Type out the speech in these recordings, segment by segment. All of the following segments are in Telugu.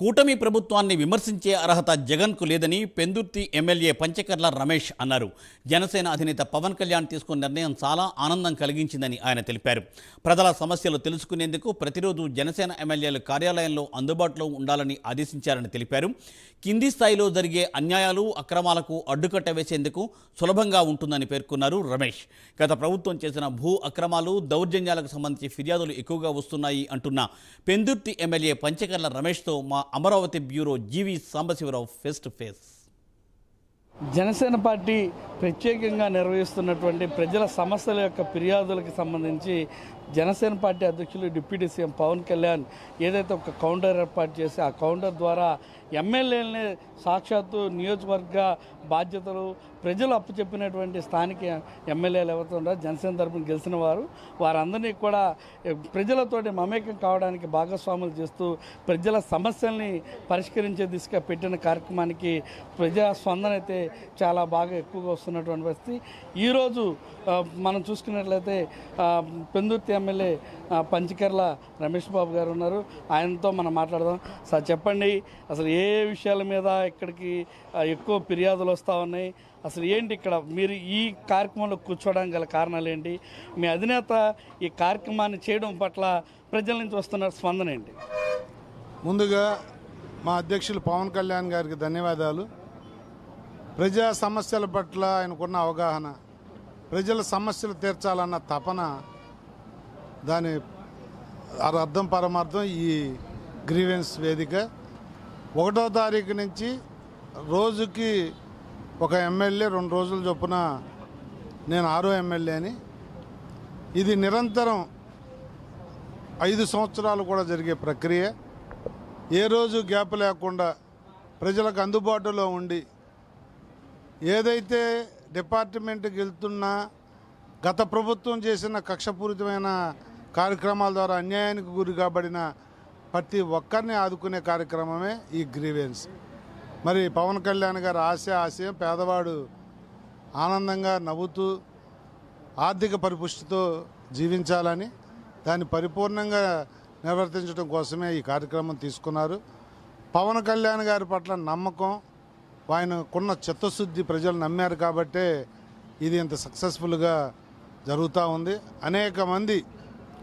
కూటమి ప్రభుత్వాన్ని విమర్శించే అర్హత జగన్కు లేదని పెందుర్తి ఎమ్మెల్యే పంచకర్ల రమేష్ అన్నారు. జనసేన అధినేత పవన్ కళ్యాణ్ తీసుకున్న నిర్ణయం చాలా ఆనందం కలిగించిందని ఆయన తెలిపారు. ప్రజల సమస్యలు తెలుసుకునేందుకు ప్రతిరోజు జనసేన ఎమ్మెల్యేలు కార్యాలయంలో అందుబాటులో ఉండాలని ఆదేశించారని తెలిపారు. కింది స్థాయిలో జరిగే అన్యాయాలు అక్రమాలకు అడ్డుకట్ట వేసేందుకు సులభంగా ఉంటుందని పేర్కొన్నారు రమేష్. గత ప్రభుత్వం చేసిన భూ అక్రమాలు దౌర్జన్యాలకు సంబంధించి ఫిర్యాదులు ఎక్కువగా వస్తున్నాయి అంటున్న పెందుర్తి ఎమ్మెల్యే పంచకర్ల రమేష్తో మా Amaravati bureau G V Sambasiva Rao face to face. Janasena party ప్రత్యేకంగా నిర్వహిస్తున్నటువంటి ప్రజల సమస్యల యొక్క ఫిర్యాదులకు సంబంధించి జనసేన పార్టీ అధ్యక్షులు డిప్యూటీ సీఎం పవన్ కళ్యాణ్ ఏదైతే ఒక కౌంటర్ ఏర్పాటు చేసి ఆ కౌంటర్ ద్వారా ఎమ్మెల్యేలని సాక్షాత్తు నియోజకవర్గ బాధ్యతలు ప్రజలు అప్పు చెప్పినటువంటి స్థానిక ఎమ్మెల్యేలు ఎవరితో జనసేన తరపున గెలిచిన వారు వారందరినీ కూడా ప్రజలతోటి మమేకం కావడానికి భాగస్వాములు చేస్తూ ప్రజల సమస్యల్ని పరిష్కరించే దిశగా పెట్టిన కార్యక్రమానికి ప్రజా స్పందన అయితే చాలా బాగా ఎక్కువగా వస్తున్నటువంటి పరిస్థితి. ఈరోజు మనం చూసుకున్నట్లయితే పెందుర్తి ఎమ్మెల్యే పంచకర్ల రమేష్ బాబు గారు ఉన్నారు. ఆయనతో మనం మాట్లాడదాం. సార్ చెప్పండి. అసలు ఏ విషయాల మీద ఇక్కడికి ఎక్కువ ఫిర్యాదులు వస్తూ ఉన్నాయి? అసలు ఏంటి ఇక్కడ? మీరు ఈ కార్యక్రమంలో కూర్చోవడానికి గల కారణాలు ఏంటి? మీ అధినేత ఈ కార్యక్రమాన్ని చేయడం పట్ల ప్రజల నుంచి వస్తున్న స్పందన ఏంటి? ముందుగా మా అధ్యక్షులు పవన్ కళ్యాణ్ గారికి ధన్యవాదాలు. ప్రజా సమస్యల పట్ల ఆయనకున్న అవగాహన ప్రజల సమస్యలు తీర్చాలన్న తపన దాని అర్థం పరమార్థం ఈ గ్రీవెన్స్ వేదిక. ఒకటో తారీఖు నుంచి రోజుకి ఒక ఎమ్మెల్యే రెండు రోజుల చొప్పున నేను ఆరో ఎమ్మెల్యేని ఇది నిరంతరం ఐదు సంవత్సరాలు కూడా జరిగే ప్రక్రియ. ఏ రోజు గ్యాప్ లేకుండా ప్రజలకు అందుబాటులో ఉండి ఏదైతే డిపార్ట్మెంట్కి వెళ్తున్నా గత ప్రభుత్వం చేసిన కక్షపూరితమైన కార్యక్రమాల ద్వారా అన్యాయానికి గురి కాబడిన ప్రతి ఒక్కరిని ఆదుకునే కార్యక్రమమే ఈ గ్రీవెన్స్. మరి పవన్ కళ్యాణ్ గారి ఆశ ఆశయం పేదవాడు ఆనందంగా నవ్వుతూ ఆర్థిక పరిపుష్టితో జీవించాలని దాన్ని పరిపూర్ణంగా నిర్వర్తించడం కోసమే ఈ కార్యక్రమం తీసుకున్నారు. పవన్ కళ్యాణ్ గారి పట్ల నమ్మకం ఆయనకున్న చిత్తశుద్ధి ప్రజలు నమ్మారు కాబట్టే ఇది ఇంత సక్సెస్ఫుల్గా జరుగుతూ ఉంది. అనేక మంది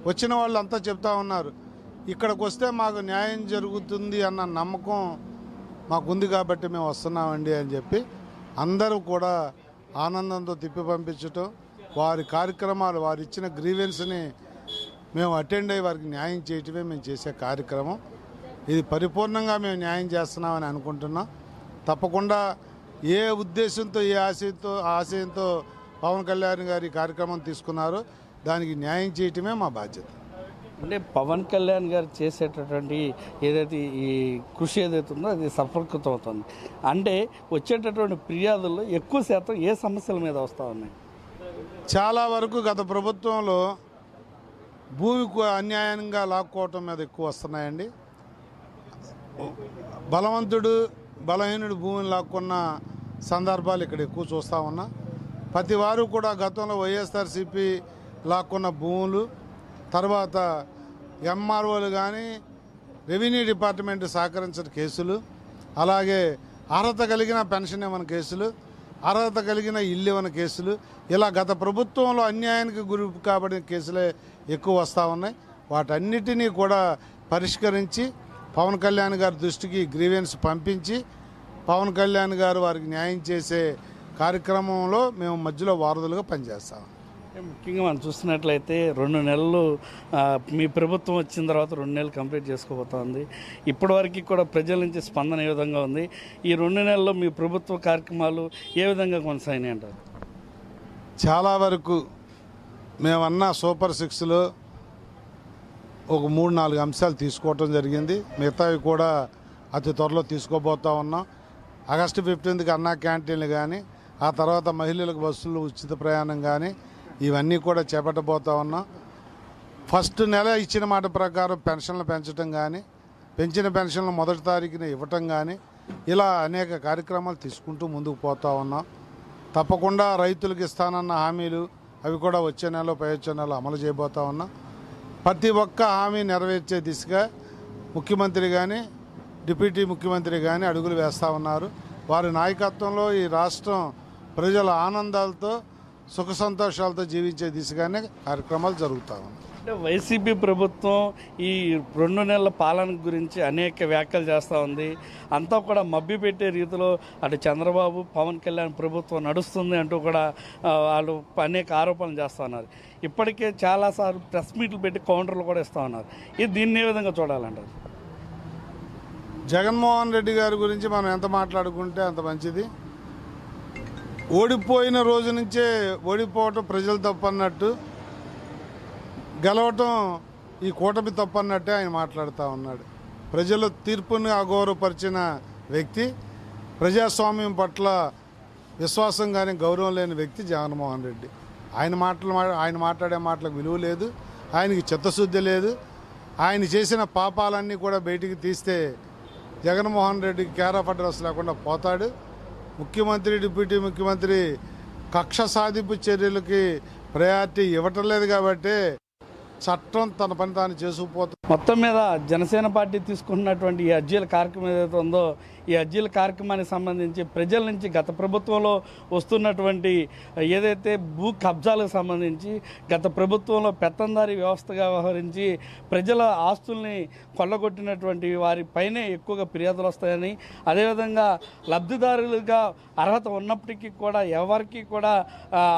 వచ్చిన వాళ్ళు అంతా చెప్తా ఉన్నారు. ఇక్కడికి వస్తే మాకు న్యాయం జరుగుతుంది అన్న నమ్మకం మాకుంది కాబట్టి మేము వస్తున్నామండి అని చెప్పి అందరూ కూడా ఆనందంతో తిప్పి పంపించటం వారి కార్యక్రమాలు వారు ఇచ్చిన గ్రీవెన్స్ని మేము అటెండ్ అయ్యి వారికి న్యాయం చేయటమే మేము చేసే కార్యక్రమం. ఇది పరిపూర్ణంగా మేము న్యాయం చేస్తున్నామని అనుకుంటున్నాం. తప్పకుండా ఏ ఉద్దేశంతో ఏ ఆశయంతో ఆశయంతో పవన్ కళ్యాణ్ గారి కార్యక్రమం తీసుకున్నారో దానికి న్యాయం చేయటమే మా బాధ్యత. అంటే పవన్ కళ్యాణ్ గారు చేసేటటువంటి ఏదైతే ఈ కృషి ఏదైతే ఉందో అది సఫలీకృతం అవుతుంది అంటే వచ్చేటటువంటి ఫిర్యాదుల్లో ఎక్కువ శాతం ఏ సమస్యల మీద వస్తూ ఉన్నాయి? చాలా వరకు గత ప్రభుత్వంలో భూమికి అన్యాయంగా లాక్కోవటం మీద ఎక్కువ వస్తున్నాయండి. బలవంతుడు బలహీనుడు భూమిని లాక్కున్న సందర్భాలు ఇక్కడ ఎక్కువ చూస్తూ ఉన్నా. ప్రతి వారు కూడా గతంలో వైఎస్ఆర్సీపీ లాక్కున్న భూములు తర్వాత ఎంఆర్ఓలు కానీ రెవెన్యూ డిపార్ట్మెంట్ సహకరించిన కేసులు అలాగే అర్హత కలిగిన పెన్షన్ ఇవ్వని కేసులు అర్హత కలిగిన ఇల్లు ఇవ్వని కేసులు ఇలా గత ప్రభుత్వంలో అన్యాయానికి గురి కాబడిన కేసులే ఎక్కువ వస్తూ ఉన్నాయి. వాటన్నిటినీ కూడా పరిష్కరించి పవన్ కళ్యాణ్ గారి దృష్టికి గ్రీవెన్స్ పంపించి పవన్ కళ్యాణ్ గారు వారికి న్యాయం చేసే కార్యక్రమంలో మేము మధ్యలో వారధులుగా పనిచేస్తాం. ముఖ్యంగా మనం చూస్తున్నట్లయితే రెండు నెలలు మీ ప్రభుత్వం వచ్చిన తర్వాత రెండు నెలలు కంప్లీట్ చేసుకోబోతోంది. ఇప్పటివరకు కూడా ప్రజల నుంచి స్పందన ఏ విధంగా ఉంది? ఈ రెండు నెలల్లో మీ ప్రభుత్వ కార్యక్రమాలు ఏ విధంగా కొనసాగినాయి అంటారు చాలా వరకు మేమన్న సూపర్ సిక్స్లో ఒక మూడు నాలుగు అంశాలు తీసుకోవటం జరిగింది. మిగతావి కూడా అతి త్వరలో తీసుకోబోతా ఉన్నాం. ఆగస్టు ఫిఫ్టీన్త్కి అన్నా క్యాంటీన్లు కానీ ఆ తర్వాత మహిళలకు బస్సులు ఉచిత ప్రయాణం కానీ ఇవన్నీ కూడా చేపట్టబోతా ఉన్నాం. ఫస్ట్ నెల ఇచ్చిన మాట ప్రకారం పెన్షన్లు పెంచడం కానీ పెంచిన పెన్షన్లు మొదటి తారీఖున ఇవ్వటం కానీ ఇలా అనేక కార్యక్రమాలు తీసుకుంటూ ముందుకు పోతా ఉన్నాం. తప్పకుండా రైతులకు ఇస్తానన్న హామీలు అవి కూడా వచ్చే నెలలో పై వచ్చే అమలు చేయబోతా ఉన్నాం. ప్రతి ఒక్క హామీ నెరవేర్చే దిశగా ముఖ్యమంత్రి కానీ డిప్యూటీ ముఖ్యమంత్రి కానీ అడుగులు వేస్తూ ఉన్నారు. వారి నాయకత్వంలో ఈ రాష్ట్రం ప్రజల ఆనందాలతో సుఖ సంతోషాలతో జీవించే దిశగానే కార్యక్రమాలు జరుగుతూ ఉన్నాయి. అంటే వైసీపీ ప్రభుత్వం ఈ రెండు నెలల పాలన గురించి అనేక వ్యాఖ్యలు చేస్తూ ఉంది. అంతా కూడా మభ్య పెట్టే రీతిలో అటు చంద్రబాబు పవన్ కళ్యాణ్ ప్రభుత్వం నడుస్తుంది అంటూ కూడా వాళ్ళు అనేక ఆరోపణలు చేస్తూ ఉన్నారు. ఇప్పటికే చాలాసార్లు ప్రెస్ మీట్లు పెట్టి కౌంటర్లు కూడా ఇస్తూ ఉన్నారు. ఇది దీన్ని ఏ విధంగా చూడాలంటారు? జగన్మోహన్ రెడ్డి గారి గురించి మనం ఎంత మాట్లాడుకుంటే అంత మంచిది. ఓడిపోయిన రోజు నుంచే ఓడిపోవటం ప్రజలు తప్పన్నట్టు గెలవటం ఈ కూటమి తప్పన్నట్టే ఆయన మాట్లాడుతూ ఉన్నాడు. ప్రజల తీర్పుని అగౌరవపరిచిన వ్యక్తి ప్రజాస్వామ్యం పట్ల విశ్వాసం కానీ గౌరవం లేని వ్యక్తి జగన్మోహన్ రెడ్డి. ఆయన మాటలు మా- ఆయన మాట్లాడే మాటలకు విలువ లేదు ఆయనకి చిత్తశుద్ధి లేదు. ఆయన చేసిన పాపాలన్నీ కూడా బయటికి తీస్తే జగన్మోహన్ రెడ్డికి కేర్ ఆఫ్ అడ్రస్ లేకుండా పోతాడు. ముఖ్యమంత్రి డిప్యూటీ ముఖ్యమంత్రి కక్ష సాధింపు చర్యలకి ప్రయారిటీ ఇవ్వటం లేదు కాబట్టి చట్టం తన పని తాను చేసుకుపోతుంది. మొత్తం మీద జనసేన పార్టీ తీసుకున్నటువంటి ఈ అర్జీల కార్యక్రమం ఏదైతే ఉందో ఈ అర్జీల కార్యక్రమానికి సంబంధించి ప్రజల నుంచి గత ప్రభుత్వంలో వస్తున్నటువంటి ఏదైతే భూ కబ్జాలకు సంబంధించి గత ప్రభుత్వంలో పెత్తందారి వ్యవస్థగా వ్యవహరించి ప్రజల ఆస్తుల్ని కొల్లగొట్టినటువంటి వారి పైనే ఎక్కువగా ఫిర్యాదులు వస్తాయని అదేవిధంగా లబ్ధిదారులుగా అర్హత ఉన్నప్పటికీ కూడా ఎవరికి కూడా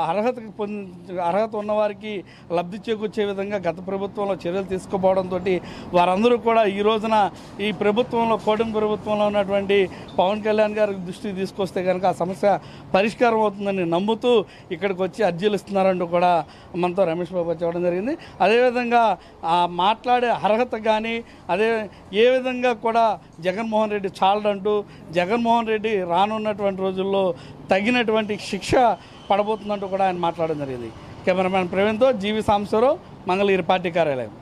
అర్హత పొంది అర్హత ఉన్నవారికి లబ్ధి చేకూర్చే విధంగా గత ప్రభుత్వంలో చర్యలు తీసుకుపోవడంతో వారందరూ కూడా ఈ రోజున ఈ ప్రభుత్వంలో కూటమి ప్రభుత్వంలో ఉన్నటువంటి పవన్ కళ్యాణ్ గారి దృష్టికి తీసుకొస్తే కనుక ఆ సమస్య పరిష్కారం అవుతుందని నమ్ముతూ ఇక్కడికి వచ్చి అర్జీలు ఇస్తున్నారంటూ కూడా మనతో రమేష్ బాబు చెప్పడం జరిగింది. అదేవిధంగా ఆ మాట్లాడే అర్హత కానీ అదే ఏ విధంగా కూడా జగన్మోహన్ రెడ్డి చాలడంటూ జగన్మోహన్ రెడ్డి రానున్నటువంటి రోజుల్లో తగినటువంటి శిక్ష పడబోతుందంటూ కూడా ఆయన మాట్లాడడం జరిగింది. Cameraman ప్రవీణ్తో G V Sambasiva Rao Mangalagiri party కార్యాలయం.